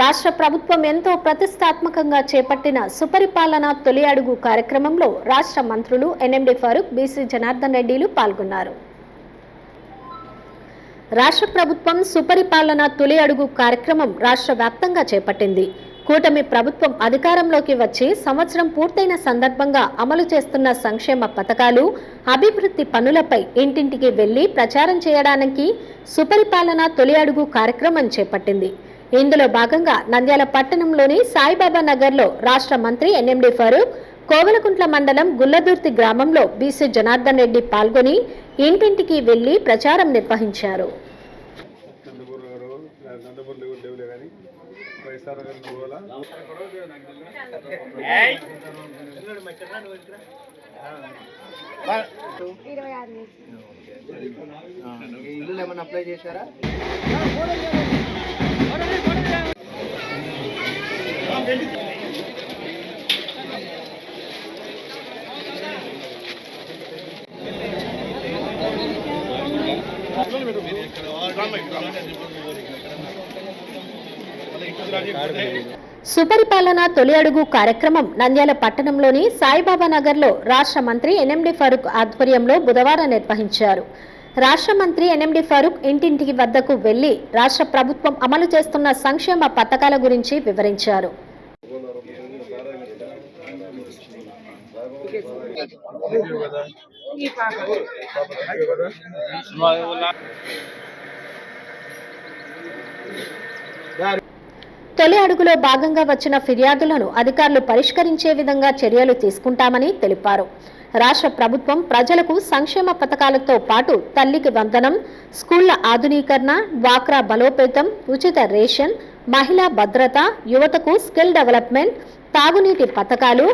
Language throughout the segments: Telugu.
రాష్ట్ర ప్రభుత్వం ఎంతో ప్రతిష్టాత్మకంగా చేపట్టిన సుపరిపాలన తొలి అడుగు కార్యక్రమంలో రాష్ట్ర మంత్రులు ఎన్ఎండి ఫారూక్ బీసీ జనార్దన్ రెడ్డిలు పాల్గొన్నారు. రాష్ట్ర ప్రభుత్వం సుపరిపాలన తొలి అడుగు కార్యక్రమం రాష్ట్ర వ్యాప్తంగా చేపట్టింది. కూటమి ప్రభుత్వం అధికారంలోకి వచ్చి సంవత్సరం పూర్తయిన సందర్భంగా అమలు చేస్తున్న సంక్షేమ పథకాలు అభివృద్ధి పనులపై ఇంటింటికి వెళ్ళి ప్రచారం చేయడానికి సుపరిపాలన తొలి అడుగు కార్యక్రమం చేపట్టింది. ఇందులో భాగంగా నంద్యాల పట్టణంలోని సాయిబాబా నగర్లో రాష్ట్ర మంత్రి ఎన్ఎండి ఫరూక్ కోవలకుంట్ల మండలం గుల్లదుర్తి గ్రామంలో బీసీ జనార్దన్ రెడ్డి పాల్గొని ఇంటింటికి వెళ్ళి ప్రచారం నిర్వహించారు. ఇల్లు ఏమైనా అప్లై చేశారా? సుపరిపాలన తొలి అడుగు కార్యక్రమం నంద్యాల పట్టణంలోని సాయిబాబా నగర్లో రాష్ట్ర మంత్రి ఎన్ఎండి ఫరూక్ ఆధ్వర్యంలో బుధవారం నిర్వహించారు. రాష్ట్ర మంత్రి ఎన్ఎండి ఫరూక్ ఇంటింటికి వద్దకు వెళ్ళి రాష్ట్ర ప్రభుత్వం అమలు చేస్తున్న సంక్షేమ పథకాల గురించి వివరించారు. తొలి అడుగులో భాగంగా వచ్చిన ఫిర్యాదులను అధికారులు పరిష్కరించే విధంగా చర్యలు తీసుకుంటామని తెలిపారు. రాష్ట్ర ప్రభుత్వం ప్రజలకు సంక్షేమ పథకాలతో పాటు తల్లికి వందనం స్కూళ్ళ ఆధునీకరణ డ్వాక్రా బలోపేతం ఉచిత రేషన్ మహిళా భద్రత యువతకు స్కిల్ డెవలప్మెంట్ తాగునీటి పథకాలు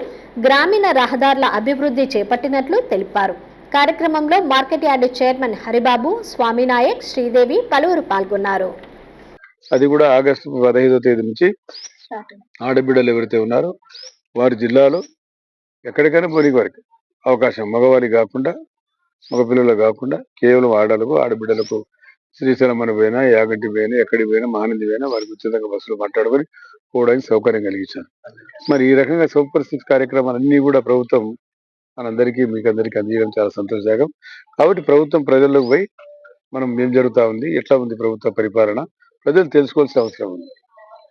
గ్రామీణ రహదారుల అభివృద్ధి చేపట్టినట్లు తెలిపారు. కార్యక్రమంలో market yard chairman Haribabu Swaminayak Sridevi పలువురు పాల్గొన్నారు. అది కూడా ఆగస్టు పదహైదో తేదీ నుంచి ఆడబిడ్డలు ఎవరైతే ఉన్నారో వారి జిల్లాలో ఎక్కడికైనా పోనీ వారికి. అవకాశం. మగవారి కాకుండా మగపిల్లలు కాకుండా కేవలం ఆడలకు ఆడబిడ్డలకు శ్రీశైలమని పోయినా యాగంటి పోయినా ఎక్కడికి పోయినా మహానంది పోయినా వారికి ఉచితంగా బస్సులు మాట్లాడుకొని పోవడానికి సౌకర్యం కలిగించాను మరి ఈ రకంగా సూపర్ సిక్స్ కార్యక్రమాలన్నీ కూడా ప్రభుత్వం మనందరికీ మీకు అందరికీ అందించడం చాలా సంతోషదాయకం. కాబట్టి ప్రభుత్వం ప్రజల్లోకి పోయి మనం ఏం జరుగుతా ఉంది ఎట్లా ఉంది ప్రభుత్వ పరిపాలన ప్రజలు తెలుసుకోవాల్సిన అవసరం ఉంది.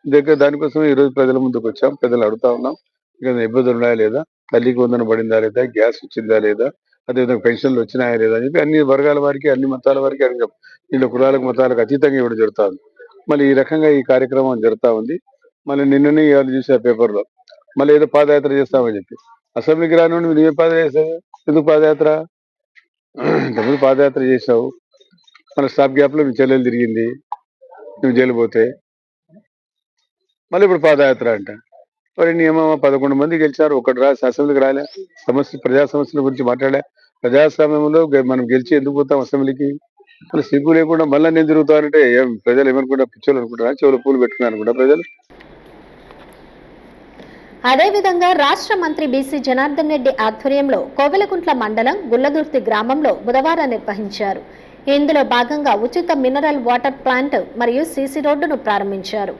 దగ్గర దానికోసం ఈ రోజు ప్రజల ముందుకు వచ్చాం ప్రజలు అడుగుతా ఉన్నాం. ఇక ఇబ్బందులు ఉన్నాయా లేదా తల్లికి వందన పడిందా లేదా గ్యాస్ వచ్చిందా లేదా అదేవిధంగా పెన్షన్లు వచ్చినాయా లేదా అని చెప్పి అన్ని వర్గాల వారికి అన్ని మతాల వారికి అడిగాం వీళ్ళ కులాలకు మతాలకు అతీతంగా ఇవ్వడం జరుగుతుంది మళ్ళీ ఈ రకంగా ఈ కార్యక్రమం జరుగుతా ఉంది. మళ్ళీ నిన్ననే ఇవాళ చూసా పేపర్లో. మళ్ళీ ఏదో పాదయాత్ర చేస్తామని చెప్పి. అసెంబ్లీకి రాని నువ్వు ఏ పాదయాత్ర చేసావు? ఎందుకు పాదయాత్ర? ఇంతకుముందు పాదయాత్ర చేసావు మళ్ళీ స్టాప్ గ్యాప్లో మీ చెల్లెలు తిరిగింది. నువ్వు జైలు పోతే. మళ్ళీ ఇప్పుడు పాదయాత్ర అంట. మరి నియమం పదకొండు మంది గెలిచారు. ఒకటి రా అసెంబ్లీకి రాలే. సమస్య ప్రజా సమస్యల గురించి మాట్లాడా ప్రజాస్వామ్యంలో మనం గెలిచి ఎందుకు పోతాం అసెంబ్లీకి? మన సిగ్గు లేకుండా మళ్ళీ నేను తిరుగుతానంటే ఏం ప్రజలు ఏమనుకుంటా? పిచ్చోళ్ళు అనుకుంటారా? చెవులు పూలు పెట్టుకున్నారు అనుకుంటా ప్రజలు? అదేవిధంగా రాష్ట్ర మంత్రి బీసీ జనార్దన్ రెడ్డి ఆధ్వర్యంలో కోవెలకుంట్ల మండలం గుల్లదుర్తి గ్రామంలో బుధవారం నిర్వహించారు. ఇందులో భాగంగా ఉచిత మినరల్ వాటర్ ప్లాంట్ మరియు సీసీ రోడ్డును ప్రారంభించారు.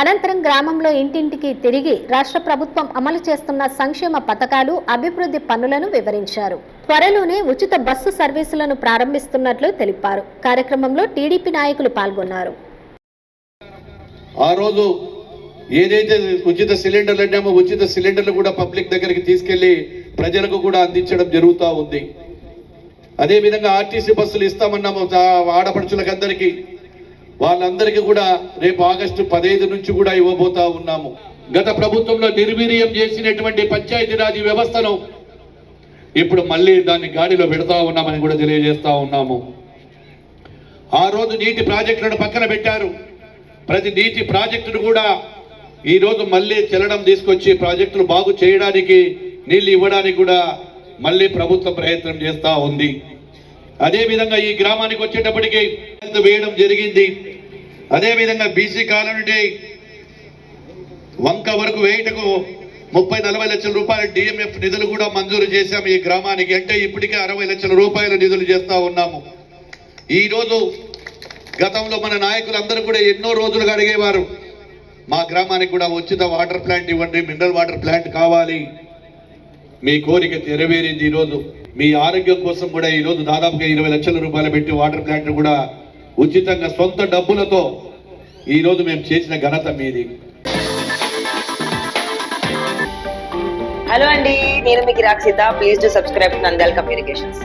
అనంతరం గ్రామంలో ఇంటింటికి తిరిగి రాష్ట్ర ప్రభుత్వం అమలు చేస్తున్న సంక్షేమ పథకాలు అభివృద్ధి పనులను వివరించారు. త్వరలోనే ఉచిత బస్సు సర్వీసులను ప్రారంభిస్తున్నట్లు తెలిపారు. కార్యక్రమంలో టీడీపీ నాయకులు పాల్గొన్నారు. ఆ రోజు ఏదైతే ఉచిత సిలిండర్లు అన్నామో ఉచిత సిలిండర్లు కూడా పబ్లిక్ దగ్గరికి తీసుకెళ్ళి ప్రజలకు కూడా అందించడం జరుగుతూ ఉంది. అదేవిధంగా ఆర్టీసీ బస్సులు ఇస్తామన్నాము ఆడపడుచులకు అందరికీ వాళ్ళందరికీ కూడా రేపు ఆగస్టు పదహైదు నుంచి కూడా ఇవ్వబోతా ఉన్నాము. గత ప్రభుత్వంలో నిర్వీర్యం చేసినటువంటి పంచాయతీరాజ్ వ్యవస్థను ఇప్పుడు మళ్ళీ దాన్ని గాడిలో పెడతా ఉన్నామని కూడా తెలియజేస్తా ఉన్నాము. ఆ రోజు నీటి ప్రాజెక్టులను పక్కన పెట్టారు. ప్రతి నీటి ప్రాజెక్టును కూడా ఈ రోజు మళ్ళీ చెల్లడం తీసుకొచ్చి ప్రాజెక్టులు బాగు చేయడానికి నీళ్ళు ఇవ్వడానికి కూడా మళ్ళీ ప్రభుత్వం ప్రయత్నం చేస్తూ ఉంది. అదేవిధంగా ఈ గ్రామానికి వచ్చేటప్పటికి వేయడం జరిగింది అదేవిధంగా బీసీ కాలనీ వంక వరకు వేయటకు ముప్పై నలభై లక్షల రూపాయల డిఎంఎఫ్ నిధులు కూడా మంజూరు చేశాము ఈ గ్రామానికి. అంటే ఇప్పటికే అరవై లక్షల రూపాయల నిధులు చేస్తూ ఉన్నాము. ఈ రోజు గతంలో మన నాయకులందరూ కూడా ఎన్నో రోజులుగా అడిగేవారు మా గ్రామానికి కూడా ఉచిత వాటర్ ప్లాంట్ ఇవ్వండి మినరల్ వాటర్ ప్లాంట్ కావాలి. మీ కోరిక నెరవేరింది ఈరోజు. మీ ఆరోగ్యం కోసం కూడా ఈరోజు దాదాపుగా ఇరవై లక్షల రూపాయలు పెట్టి వాటర్ ప్లాంట్ కూడా ఉచితంగా సొంత డబ్బులతో ఈరోజు మేము చేసిన ఘనత మీది. హలో అండి నేను మీకు Rakshitha. Please to subscribe Nandal Communications